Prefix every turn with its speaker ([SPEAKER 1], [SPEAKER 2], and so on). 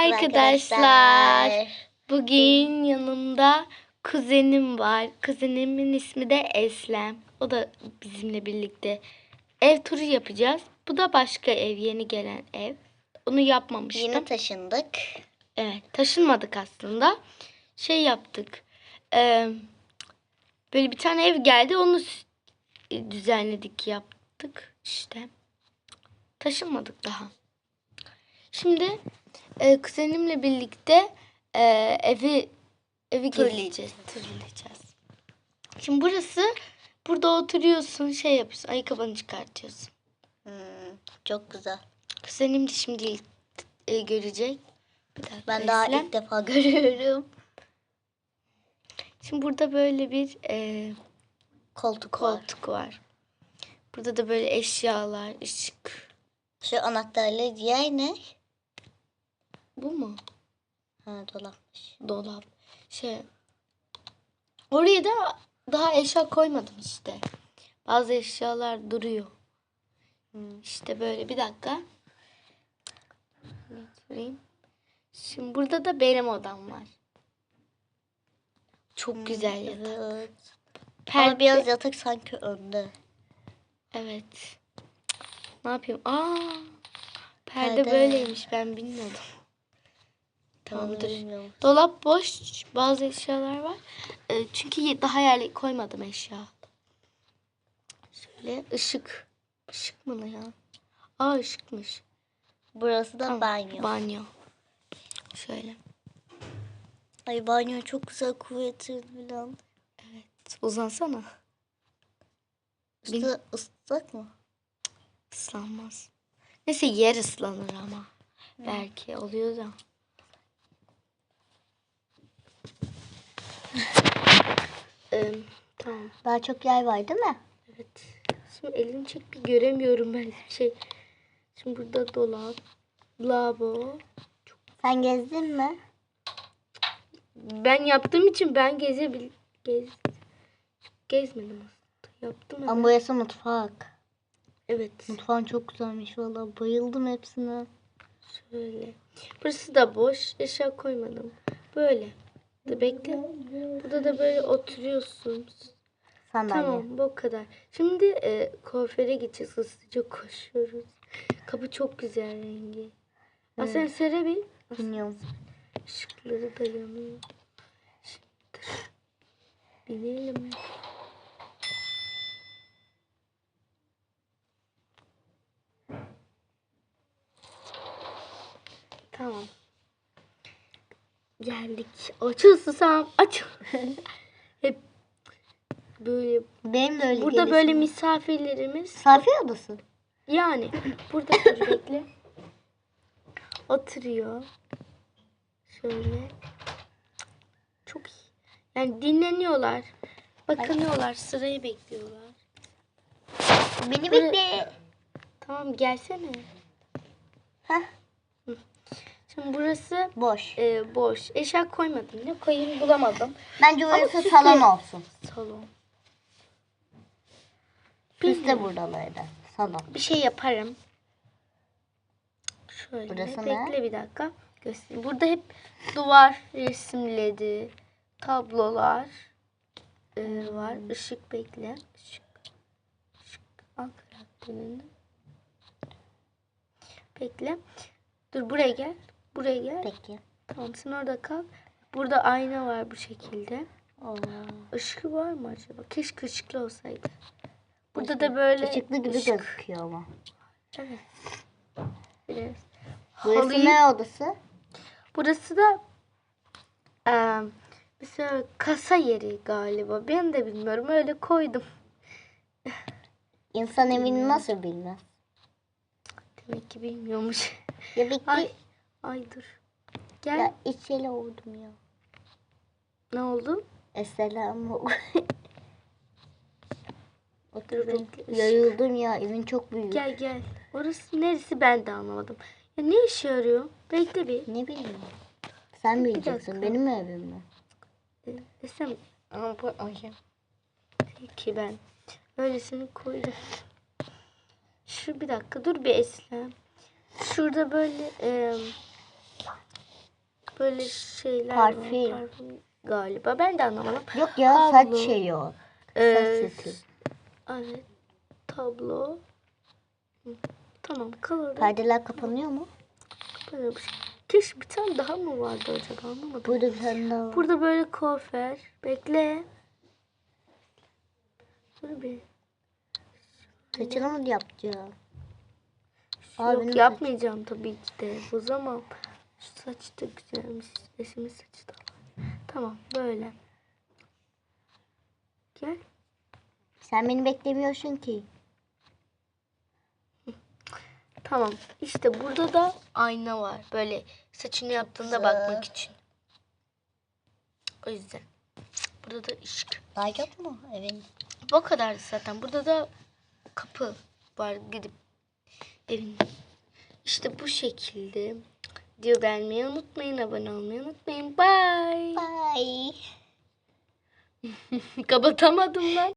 [SPEAKER 1] arkadaşlar. Bugün yanımda kuzenim var. Kuzenimin ismi de Eslem. O da bizimle birlikte ev turu yapacağız. Bu da başka ev, yeni gelen ev. Onu yapmamıştım.
[SPEAKER 2] Yeni taşındık.
[SPEAKER 1] Evet, taşınmadık aslında. Şey yaptık. e, böyle bir tane ev geldi, onu düzenledik, yaptık işte. Taşınmadık daha. Şimdi e, kuzenimle birlikte e, evi evi gezeceğiz, turlayacağız. Şimdi burası, burada oturuyorsun, şey yapıyorsun, ayakkabını çıkartıyorsun.
[SPEAKER 2] Hmm, çok güzel.
[SPEAKER 1] Kuzenim de şimdi ilk, e, görecek. Bir dakika,
[SPEAKER 2] Ben daha
[SPEAKER 1] Eslem.
[SPEAKER 2] ilk defa görüyorum.
[SPEAKER 1] Şimdi burada böyle bir e,
[SPEAKER 2] Koltuk var.
[SPEAKER 1] koltuk var. Burada da böyle eşyalar, ışık.
[SPEAKER 2] Şu anahtarlı diğer ne?
[SPEAKER 1] Bu mu?
[SPEAKER 2] Ha dolapmış.
[SPEAKER 1] Dolap. Şey. Oraya da daha eşya koymadım işte. Bazı eşyalar duruyor.
[SPEAKER 2] Hmm.
[SPEAKER 1] İşte böyle bir dakika. Şimdi burada da benim odam var. Çok güzel yatak.
[SPEAKER 2] Evet.
[SPEAKER 1] Perde.
[SPEAKER 2] Ama biraz yatak sanki önde.
[SPEAKER 1] Evet. Ne yapayım? Aa. Perde,
[SPEAKER 2] Perde.
[SPEAKER 1] böyleymiş ben bilmiyordum. Tamamdır.
[SPEAKER 2] Bilmiyorum.
[SPEAKER 1] Dolap boş. Bazı eşyalar var. Ee, çünkü daha yerli koymadım eşya. Şöyle ışık. Işık mı ya? Aa ışıkmış.
[SPEAKER 2] Burası da
[SPEAKER 1] Tamam,
[SPEAKER 2] banyo.
[SPEAKER 1] Banyo. Şöyle.
[SPEAKER 2] Ay banyo çok güzel kuvvetli falan.
[SPEAKER 1] Uzansana. Bin-
[SPEAKER 2] Üstü ıslak mı?
[SPEAKER 1] Islanmaz. Neyse yer ıslanır ama. Belki oluyor da. Ee, tamam.
[SPEAKER 2] Daha çok yer var değil mi?
[SPEAKER 1] Evet. Şimdi elini çek bir göremiyorum ben hiçbir şey. Şimdi burada dolap, lavabo.
[SPEAKER 2] Sen gezdin mi?
[SPEAKER 1] Ben yaptığım için ben gezebil gez gezmedim aslında. Yaptım
[SPEAKER 2] Ama
[SPEAKER 1] ama.
[SPEAKER 2] burası mutfak.
[SPEAKER 1] Evet.
[SPEAKER 2] Mutfağın çok güzelmiş valla. Bayıldım hepsine.
[SPEAKER 1] Şöyle. Burası da boş. Eşya koymadım. Böyle. Da bekle. Burada da böyle oturuyorsun.
[SPEAKER 2] Sandalye.
[SPEAKER 1] Tamam bu kadar. Şimdi e, kuaföre gideceğiz. Hızlıca koşuyoruz. Kapı çok güzel rengi. Asansöre bin.
[SPEAKER 2] Bilmiyorum.
[SPEAKER 1] Işıkları da yanıyor. Şimdi binelim. Tamam. Geldik. Açıl susam. Aç. Hep böyle.
[SPEAKER 2] Benim de öyle
[SPEAKER 1] Burada
[SPEAKER 2] geliyor.
[SPEAKER 1] böyle misafirlerimiz.
[SPEAKER 2] Misafir odası.
[SPEAKER 1] Yani burada dur bekle. Oturuyor. Şöyle. Çok iyi. Yani dinleniyorlar. Bakınıyorlar. Sırayı bekliyorlar.
[SPEAKER 2] Beni bekle.
[SPEAKER 1] Tamam gelsene.
[SPEAKER 2] Heh.
[SPEAKER 1] Şimdi burası
[SPEAKER 2] Boş.
[SPEAKER 1] e, boş. Eşya koymadım. Ne koyayım bulamadım.
[SPEAKER 2] Bence burası
[SPEAKER 1] süslü.
[SPEAKER 2] salon olsun.
[SPEAKER 1] Salon.
[SPEAKER 2] Biz de buralarda. Salon.
[SPEAKER 1] Bir şey yaparım. Şöyle
[SPEAKER 2] Burası ne?
[SPEAKER 1] bekle bir dakika. Göstereyim. Burada hep duvar resimleri, tablolar e, var. Işık bekle. Işık. Işık. Al karakterini. Bekle. Dur buraya gel. Buraya gel.
[SPEAKER 2] Peki.
[SPEAKER 1] Tamam sen orada kal. Burada ayna var bu şekilde.
[SPEAKER 2] Oo.
[SPEAKER 1] Işığı var mı acaba? Keşke ışıklı olsaydı. Burada da böyle
[SPEAKER 2] Işıklı gibi
[SPEAKER 1] ışık.
[SPEAKER 2] gözüküyor ama.
[SPEAKER 1] Evet. Biraz.
[SPEAKER 2] Burası
[SPEAKER 1] Halıyı-
[SPEAKER 2] ne odası?
[SPEAKER 1] Burası da eee, mesela kasa yeri galiba. Ben de bilmiyorum. Öyle koydum.
[SPEAKER 2] İnsan evini nasıl bilmez?
[SPEAKER 1] Demek ki bilmiyormuş.
[SPEAKER 2] Ya bitti.
[SPEAKER 1] Ay, ay dur. Gel.
[SPEAKER 2] Ya içeli oldum ya.
[SPEAKER 1] Ne oldu?
[SPEAKER 2] Oturuyorum.
[SPEAKER 1] bekle.
[SPEAKER 2] Yayıldım ya. Evin çok büyük.
[SPEAKER 1] Gel gel. Orası neresi ben de anlamadım. Ya ne işe yarıyor? Bekle bir.
[SPEAKER 2] Ne bileyim. Sen bileceksin. Benim evim mi?
[SPEAKER 1] Ee, Desem. Ama bu ay. Peki ben. Öylesini koydum. Şu bir dakika dur bir Eslem. Şurada böyle e, Böyle şeyler
[SPEAKER 2] Parfüm.
[SPEAKER 1] var. Parfüm galiba. Ben de anlamadım.
[SPEAKER 2] Yok ya
[SPEAKER 1] Tablo.
[SPEAKER 2] saç şeyi o.
[SPEAKER 1] Ee,
[SPEAKER 2] Saç
[SPEAKER 1] evet. Tablo. Hı, Tamam kalır.
[SPEAKER 2] Perdeler kapanıyor mu?
[SPEAKER 1] Bir şey. Keşke bir tane daha mı vardı acaba anlamadım.
[SPEAKER 2] Burada bir tane daha var.
[SPEAKER 1] Burada böyle kuaför. Bekle. Dur bir.
[SPEAKER 2] Saçını mı yapacağım?
[SPEAKER 1] Yok
[SPEAKER 2] Abinin
[SPEAKER 1] yapmayacağım tabii ki de. O zaman şu saç da güzelmiş. Eşimin saçı da var. Tamam böyle. Gel.
[SPEAKER 2] Sen beni beklemiyorsun ki.
[SPEAKER 1] Tamam. İşte burada da ayna var. Böyle saçını yaptığında bakmak için. O yüzden. Burada da ışık.
[SPEAKER 2] Daha yok mu evin?
[SPEAKER 1] Bu kadar zaten. Burada da kapı var gidip evin. İşte bu şekilde. Diyor beğenmeyi unutmayın, abone olmayı unutmayın. Bye.
[SPEAKER 2] Bye.
[SPEAKER 1] Kapatamadım lan.